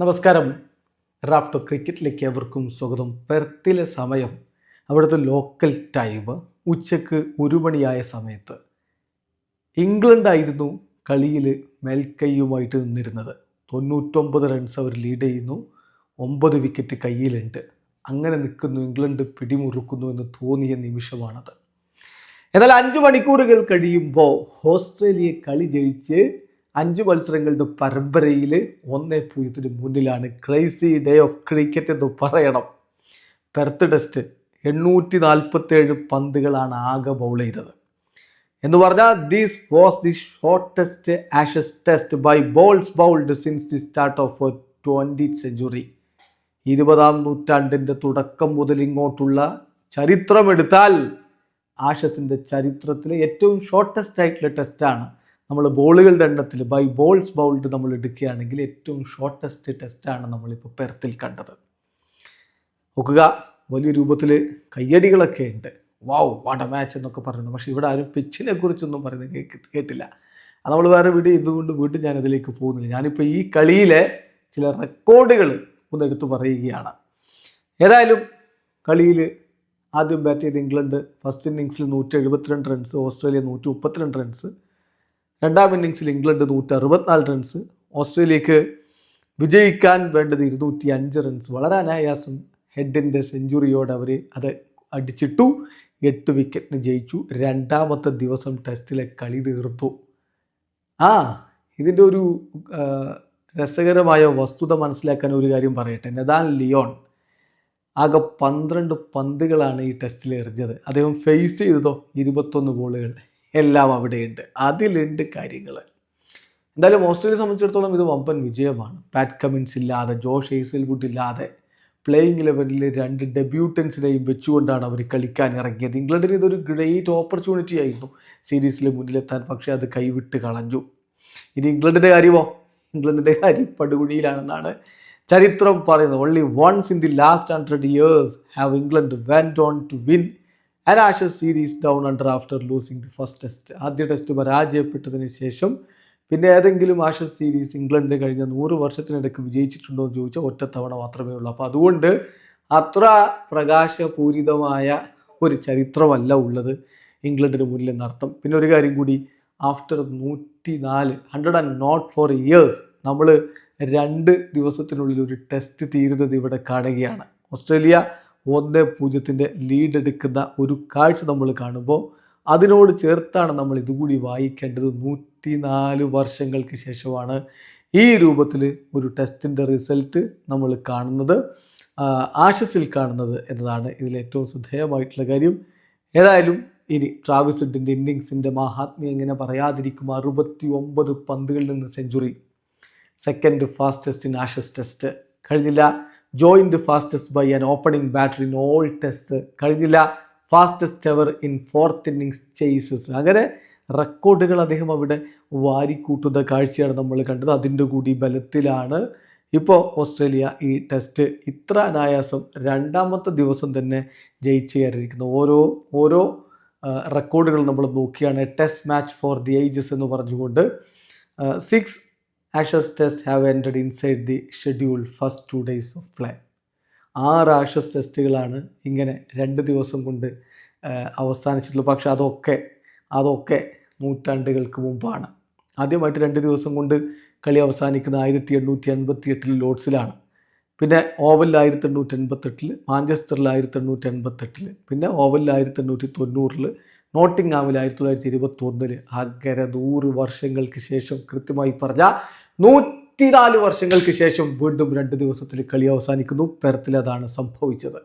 നമസ്കാരം. റാഫ്റ്റോ ക്രിക്കറ്റിലേക്ക് എവർക്കും സ്വാഗതം. പെർത്തിലെ സമയം അവിടുത്തെ ലോക്കൽ ടൈം ഉച്ചയ്ക്ക് ഒരു മണിയായ സമയത്ത്. ഇംഗ്ലണ്ടായിരുന്നു കളിയിൽ മേൽക്കൈയുമായിട്ട് നിന്നിരുന്നത്. തൊണ്ണൂറ്റൊമ്പത് റൺസ് അവർ ലീഡ് ചെയ്യുന്നു. ഒമ്പത് വിക്കറ്റ് കയ്യിലുണ്ട്. അങ്ങനെ നിൽക്കുന്നു. ഇംഗ്ലണ്ട് പിടിമുറുക്കുന്നു എന്ന് തോന്നിയ നിമിഷമാണത്. എന്നാൽ അഞ്ച് മണിക്കൂറുകൾ കഴിയുമ്പോൾ ഓസ്ട്രേലിയ കളി ജയിച്ച് അഞ്ച് മത്സരങ്ങളുടെ പരമ്പരയിൽ ഒന്നേ പൂജ്യത്തിന് മുന്നിലാണ് ക്രൈസി ഡേ ഓഫ് ക്രിക്കറ്റ് എന്ന് പറയണം. പെർത്ത് ടെസ്റ്റ് എണ്ണൂറ്റി നാൽപ്പത്തേഴ് പന്തുകളാണ് ആകെ ബൗൾ ചെയ്തത്. എന്ന് പറഞ്ഞാൽ this was the shortest Ashes test by balls bowled since the start of twenty century ഇരുപതാം നൂറ്റാണ്ടിന്റെ തുടക്കം മുതൽ ഇങ്ങോട്ടുള്ള ചരിത്രമെടുത്താൽ ആഷസിന്റെ ചരിത്രത്തിലെ ഏറ്റവും ഷോർട്ടസ്റ്റ് ആയിട്ടുള്ള ടെസ്റ്റാണ് നമ്മൾ ബോളുകളുടെ എണ്ണത്തിൽ ബൈ ബോൾസ് ബൗൾഡ് നമ്മൾ എടുക്കുകയാണെങ്കിൽ ഏറ്റവും ഷോർട്ടസ്റ്റ് ടെസ്റ്റാണ് നമ്മളിപ്പോൾ പെർത്തിൽ കണ്ടത്. നോക്കുക വലിയ രൂപത്തിൽ കയ്യടികളൊക്കെ ഉണ്ട്. വാവ് വാട്ട് മാച്ച് എന്നൊക്കെ പറയുന്നു. പക്ഷേ ഇവിടെ ആരും പിച്ചിനെ കുറിച്ചൊന്നും പറയുന്നത് കേട്ട് കേട്ടില്ല. അത് നമ്മൾ വേറെ വീഡിയോ ഇതുകൊണ്ട് വീണ്ടും ഞാൻ അതിലേക്ക് പോകുന്നില്ല. ഞാനിപ്പോൾ ഈ കളിയിലെ ചില റെക്കോർഡുകൾ ഒന്ന് എടുത്ത് പറയുകയാണ്. ഏതായാലും കളിയിൽ ആദ്യം ബാറ്റ് ചെയ്ത് ഇംഗ്ലണ്ട് ഫസ്റ്റ് ഇന്നിങ്സിൽ നൂറ്റി എഴുപത്തിരണ്ട് റൺസ് ഓസ്ട്രേലിയ നൂറ്റി മുപ്പത്തിരണ്ട് റൺസ് രണ്ടാം ഇന്നിങ്സിൽ ഇംഗ്ലണ്ട് നൂറ്റി അറുപത്തിനാല് റൺസ് ഓസ്ട്രേലിയക്ക് വിജയിക്കാൻ വേണ്ടത് ഇരുന്നൂറ്റി അഞ്ച് റൺസ് വളരെ അനായാസം ഹെഡിന്റെ സെഞ്ചുറിയോടെ അവർ അത് അടിച്ചിട്ടു. എട്ട് വിക്കറ്റിന് ജയിച്ചു. രണ്ടാമത്തെ ദിവസം ടെസ്റ്റിലെ കളി തീർത്തു. ആ ഇതിന്റെ ഒരു രസകരമായ വസ്തുത മനസ്സിലാക്കാൻ ഒരു കാര്യം പറയട്ടെ. നദാൻ ലിയോൺ ആകെ പന്ത്രണ്ട് പന്തുകളാണ് ഈ ടെസ്റ്റിൽ എറിഞ്ഞത്. അദ്ദേഹം ഫേസ് ചെയ്തതോ? ഇരുപത്തൊന്ന് ബോളുകൾ എല്ലാം അവിടെയുണ്ട്. അതിലുണ്ട് കാര്യങ്ങൾ എന്തായാലും ഓസ്ട്രേലിയയെ സംബന്ധിച്ചിടത്തോളം ഇത് വമ്പൻ വിജയമാണ്. പാറ്റ് കമിൻസ് ഇല്ലാതെ ജോഷ് ഹേസൽവുഡ് ഇല്ലാതെ പ്ലേയിങ് ലെവലിൽ രണ്ട് ഡെബ്യൂട്ടൻസിനെയും വെച്ചുകൊണ്ടാണ് അവർ കളിക്കാൻ ഇറങ്ങിയത്. ഇംഗ്ലണ്ടിന് ഇതൊരു ഗ്രേറ്റ് ഓപ്പർച്യൂണിറ്റി ആയിരുന്നു. സീരീസിൽ മുന്നിലെത്താൻ പക്ഷേ അത് കൈവിട്ട് കളഞ്ഞു. ഇനി ഇംഗ്ലണ്ടിന്റെ കാര്യമോ? ഇംഗ്ലണ്ടിന്റെ കാര്യം പടുകുഴിയിലാണെന്നാണ് ചരിത്രം പറയുന്നത്. Only once in the last hundred years have England went on to win an Ashes series down under after losing the first test ആദ്യ ടെസ്റ്റ് പരാജയപ്പെട്ടതിന് ശേഷം പിന്നെ ഏതെങ്കിലും ആഷസ് സീരീസ് ഇംഗ്ലണ്ട് കഴിഞ്ഞ നൂറ് വർഷത്തിനിടയ്ക്ക് വിജയിച്ചിട്ടുണ്ടോ എന്ന് ചോദിച്ചാൽ ഒറ്റത്തവണ മാത്രമേ ഉള്ളൂ. അപ്പോൾ അതുകൊണ്ട് അത്ര പ്രകാശപൂരിതമായ ഒരു ചരിത്രമല്ല ഉള്ളത് ഇംഗ്ലണ്ടിന് മുന്നിൽ എന്നർത്ഥം പിന്നെ ഒരു കാര്യം കൂടി ആഫ്റ്റർ നൂറ്റി നാല് hundred and nought four years നമ്മൾ രണ്ട് ദിവസത്തിനുള്ളിൽ ഒരു ടെസ്റ്റ് തീരുന്നത് ഇവിടെ കാണുകയാണ്. ഓസ്ട്രേലിയ ഒന്ന് പൂജ്യത്തിന്റെ ലീഡ് എടുക്കുന്ന ഒരു കാഴ്ച നമ്മൾ കാണുമ്പോൾ അതിനോട് ചേർത്താണ് നമ്മൾ ഇതുകൂടി വായിക്കേണ്ടത്. നൂറ്റി നാല് വർഷങ്ങൾക്ക് ശേഷമാണ് ഈ രൂപത്തിൽ ഒരു ടെസ്റ്റിന്റെ റിസൾട്ട് നമ്മൾ കാണുന്നത്. ആശസിൽ കാണുന്നത് എന്നതാണ് ഇതിൽ ഏറ്റവും ശ്രദ്ധേയമായിട്ടുള്ള കാര്യം. ഏതായാലും ഇനി ട്രാവിസ് ഹെഡിന്റെ ഇന്നിങ്സിന്റെ മഹാത്മ്യം എങ്ങനെ പറയാതിരിക്കും അറുപത്തി ഒമ്പത് പന്തുകളിൽ നിന്ന് century second fastest in Ashes test കഴിഞ്ഞില്ല. Joined fastest by an opening battery in all test കഴിഞ്ഞില്ല. Fastest ever in fourth innings chases അങ്ങനെ റെക്കോർഡുകൾ അദ്ദേഹം അവിടെ വാരിക്കൂട്ടുന്ന കാഴ്ചയാണ് നമ്മൾ കണ്ടത്. അതിന്റെ കൂടി ബലത്തിലാണ് ഇപ്പോൾ ഓസ്ട്രേലിയ ഈ ടെസ്റ്റ് ഇത്ര അനായാസം രണ്ടാമത്തെ ദിവസം തന്നെ ജയിച്ച് കയറിയിരിക്കുന്നു. ഓരോ ഓരോ റെക്കോർഡുകൾ നമ്മൾ നോക്കിയാണ്. Test match for the ages എന്ന് പറഞ്ഞുകൊണ്ട് six Ashes test have ended inside the schedule first two days of play ആറ് ആഷസ് ടെസ്റ്റുകളാണ് ഇങ്ങനെ രണ്ട് ദിവസം കൊണ്ട് അവസാനിച്ചിട്ടുള്ളത്. പക്ഷേ അതൊക്കെ അതൊക്കെ നൂറ്റാണ്ടുകൾക്ക് മുമ്പാണ്. ആദ്യമായിട്ട് രണ്ട് ദിവസം കൊണ്ട് കളി അവസാനിക്കുന്ന ആയിരത്തി എണ്ണൂറ്റി എൺപത്തി എട്ടിൽ ലോഡ്സിലാണ് പിന്നെ ഓവലിൽ ആയിരത്തി എണ്ണൂറ്റി എൺപത്തെട്ടിൽ മാഞ്ചസ്റ്ററിൽ ആയിരത്തി എണ്ണൂറ്റി എൺപത്തെട്ടിൽ പിന്നെ ഓവലിൽ ആയിരത്തി എണ്ണൂറ്റി തൊണ്ണൂറിൽ നോട്ടിംഗാമിൽ ആയിരത്തി തൊള്ളായിരത്തി ഇരുപത്തി ഒന്നിൽ അങ്ങനെ നൂറ് വർഷങ്ങൾക്ക് ശേഷം കൃത്യമായി പറഞ്ഞ നൂറ്റിനാല് വർഷങ്ങൾക്ക് ശേഷം വീണ്ടും രണ്ട് ദിവസത്തിൽ കളി അവസാനിക്കുന്നു. പെരത്തിൽ അതാണ് സംഭവിച്ചത്.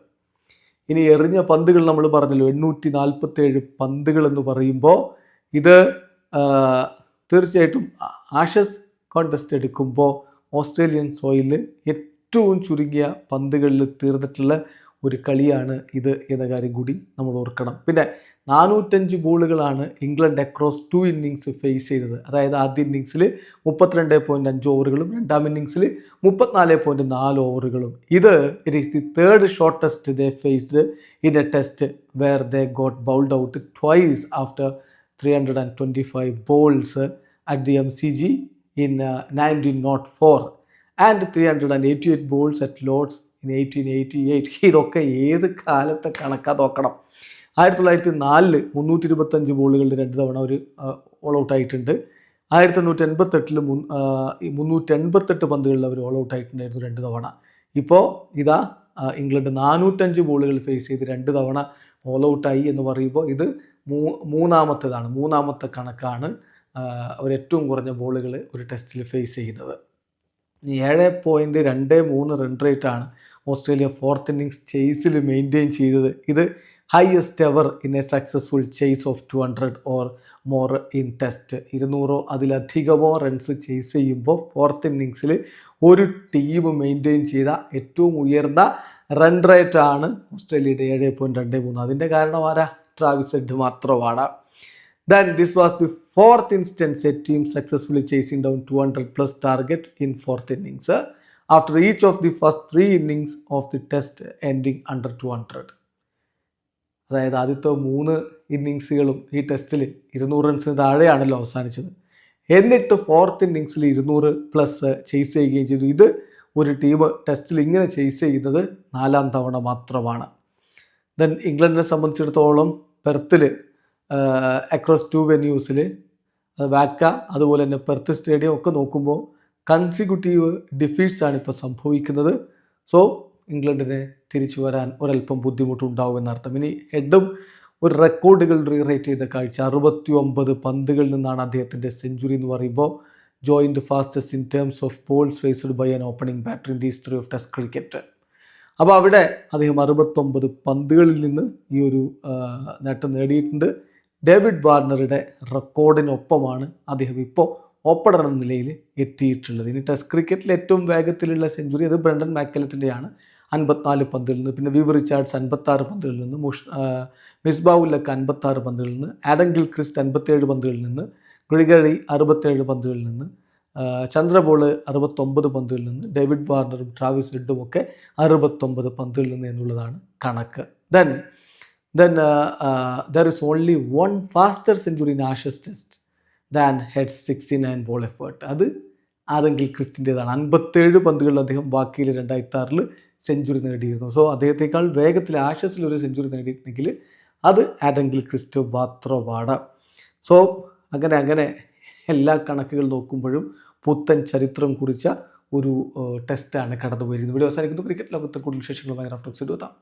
ഇനി എറിഞ്ഞ പന്തുകൾ നമ്മൾ പറഞ്ഞല്ലോ. എണ്ണൂറ്റി നാൽപ്പത്തേഴ് പന്തുകൾ എന്ന് പറയുമ്പോൾ ഇത് തീർച്ചയായിട്ടും ആഷസ് കോൺടെസ്റ്റ് എടുക്കുമ്പോൾ ഓസ്ട്രേലിയൻ സോയിലിൽ ഏറ്റവും ചുരുങ്ങിയ പന്തുകളിൽ തീർന്നിട്ടുള്ള ഒരു കളിയാണ് ഇത് എന്ന കാര്യം കൂടി നമ്മൾ ഓർക്കണം. പിന്നെ നാനൂറ്റഞ്ച് ബോളുകളാണ് England across two innings face ചെയ്തത്. അതായത് ആദ്യ ഇന്നിങ്സിൽ മുപ്പത്തിരണ്ട് പോയിന്റ് അഞ്ച് ഓവറുകളും രണ്ടാം ഇന്നിങ്സിൽ മുപ്പത്തിനാല് പോയിന്റ് നാല് ഓവറുകളും. ഇത് it is the third shortest they faced in a test where they got bowled out twice after three hundred and twenty five balls at the M C G in nineteen nought four and three hundred and eighty eight balls at Lord's in eighteen eighty eight ഇതൊക്കെ ഏത് കാലത്തെ കണക്കാ നോക്കണം. ആയിരത്തി തൊള്ളായിരത്തി നാലിൽ മുന്നൂറ്റി ഇരുപത്തഞ്ച് ബോളുകളിൽ രണ്ട് തവണ ഒരു ഓൾ ഔട്ട് ആയിട്ടുണ്ട്. ആയിരത്തി എണ്ണൂറ്റി എൺപത്തെട്ടിൽ മുൻ മുന്നൂറ്റി എൺപത്തെട്ട് പന്തുകളിൽ അവർ ഓൾ ഔട്ട് ആയിട്ടുണ്ടായിരുന്നു രണ്ട് തവണ. ഇപ്പോൾ ഇതാ ഇംഗ്ലണ്ട് നാനൂറ്റഞ്ച് ബോളുകൾ ഫേസ് ചെയ്ത് രണ്ട് തവണ ഓൾ ഔട്ടായി എന്ന് പറയുമ്പോൾ ഇത് മൂ മൂന്നാമത്തേതാണ്. മൂന്നാമത്തെ കണക്കാണ് അവരേറ്റവും കുറഞ്ഞ ബോളുകൾ ഒരു ടെസ്റ്റിൽ ഫേസ് ചെയ്യുന്നത്. ഏഴ് പോയിന്റ് രണ്ട് മൂന്ന് റൺ റേറ്റാണ് ഓസ്ട്രേലിയ ഫോർത്ത് ഇന്നിങ്സ് ചേസിൽ മെയിന്റെയിൻ ചെയ്തത്. ഇത് highest ever in a successful chase of two hundred or more in test ഇരുന്നൂറോ അതിലധികമോ റൺസ് ചേസ് ചെയ്യുമ്പോൾ ഫോർത്ത് ഇന്നിങ്സിൽ ഒരു ടീം മെയിന്റെയിൻ ചെയ്ത ഏറ്റവും ഉയർന്ന റൺ റേറ്റ് ആണ് ഓസ്ട്രേലിയയുടെ ഏഴ് പോയിന്റ് രണ്ട് മൂന്ന്. അതിന്റെ കാരണം ആരാ? ട്രാവിസ് ഹെഡ് മാത്രമാണ്. Then this was the fourth instance a team successfully chasing down two hundred plus target in fourth innings after each of the first three innings of the test ending under two hundred അതായത് ആദ്യത്തെ മൂന്ന് ഇന്നിങ്സുകളും ഈ ടെസ്റ്റിൽ ഇരുന്നൂറ് റൺസിന് താഴെയാണല്ലോ അവസാനിച്ചത്. എന്നിട്ട് fourth ഇന്നിങ്സിൽ ഇരുന്നൂറ് പ്ലസ് ചേസ് ചെയ്യുകയും ചെയ്തു. ഇത് ഒരു ടീം ടെസ്റ്റിൽ ഇങ്ങനെ ചേസ് ചെയ്യുന്നത് നാലാം തവണ മാത്രമാണ്. ദെൻ ഇംഗ്ലണ്ടിനെ സംബന്ധിച്ചിടത്തോളം പെർത്തിൽ അക്രോസ് ടു വെന്യൂസിൽ വാക്ക അതുപോലെ തന്നെ പെർത്ത് സ്റ്റേഡിയം ഒക്കെ നോക്കുമ്പോൾ കൺസിക്യൂട്ടീവ് ഡിഫീറ്റ്സ് ആണ് ഇപ്പോൾ സംഭവിക്കുന്നത്. സോ ഇംഗ്ലണ്ടിന് തിരിച്ചു വരാൻ ഒരല്പം ബുദ്ധിമുട്ടുണ്ടാവും എന്നർത്ഥം. ഇനി ഹെഡും ഒരു റെക്കോർഡുകൾ റീറേറ്റ് ചെയ്ത കാഴ്ച. അറുപത്തി ഒമ്പത് പന്തുകളിൽ നിന്നാണ് അദ്ദേഹത്തിന്റെ സെഞ്ചുറി എന്ന് പറയുമ്പോൾ joint fastest in terms of balls faced by an opening batter in the history of test cricket അപ്പോൾ അവിടെ അദ്ദേഹം അറുപത്തൊമ്പത് പന്തുകളിൽ നിന്ന് ഈ ഒരു നേട്ടം നേടിയിട്ടുണ്ട്. ഡേവിഡ് വാർണറുടെ റെക്കോർഡിനൊപ്പമാണ് അദ്ദേഹം ഇപ്പോൾ ഓപ്പണർ എന്ന നിലയിൽ എത്തിയിട്ടുള്ളത്. ഇനി ടെസ്റ്റ് ക്രിക്കറ്റിൽ ഏറ്റവും വേഗത്തിലുള്ള സെഞ്ചുറി അത് ബ്രണ്ടൻ മാക്കലറ്റിന്റെയാണ് അൻപത്തിനാല് പന്തിൽ നിന്ന് പിന്നെ വിവ് റിച്ചാർഡ്സ് അൻപത്താറ് പന്തുകളിൽ നിന്ന് മുഷ് മിസ്ബാവുല്ലക്ക് അൻപത്താറ് പന്തുകളിൽ നിന്ന് ആഡംഗിൽ ക്രിസ്റ്റ് അൻപത്തേഴ് പന്തുകളിൽ നിന്ന് ഗുളിഗഴി അറുപത്തേഴ് പന്തുകളിൽ നിന്ന് ചന്ദ്രബോൾ അറുപത്തൊമ്പത് പന്തുകളിൽ നിന്ന് ഡേവിഡ് വാർണറും ട്രാവിസ് ഹെഡും ഒക്കെ അറുപത്തൊമ്പത് പന്തുകളിൽ നിന്ന് എന്നുള്ളതാണ് കണക്ക്. Then then there is only one faster century in Ashes test than Head sixty nine ball effort അത് ആരെങ്കിൽ ക്രിസ്റ്റിന്റെതാണ് അൻപത്തേഴ് പന്തുകളിൽ അദ്ദേഹം ബാക്കിയിൽ രണ്ടായിരത്തി ആറിൽ സെഞ്ചുറി നേടിയിരുന്നു. സോ അദ്ദേഹത്തെക്കാൾ വേഗത്തിൽ ആഷസിൽ ഒരു സെഞ്ചുറി നേടിയിട്ടുണ്ടെങ്കിൽ അത് ആദെങ്കിൽ ക്രിസ്റ്റോ ബാത്രോവാട സോ അങ്ങനെ അങ്ങനെ എല്ലാ കണക്കുകൾ നോക്കുമ്പോഴും പുത്തൻ ചരിത്രം കുറിച്ച ഒരു ടെസ്റ്റാണ് കടന്നു ഇവിടെ അവസാനിക്കുന്നു. ക്രിക്കറ്റ് ലോകത്തെ കൂടുതൽ വിശേഷങ്ങളുമായി എടുത്താം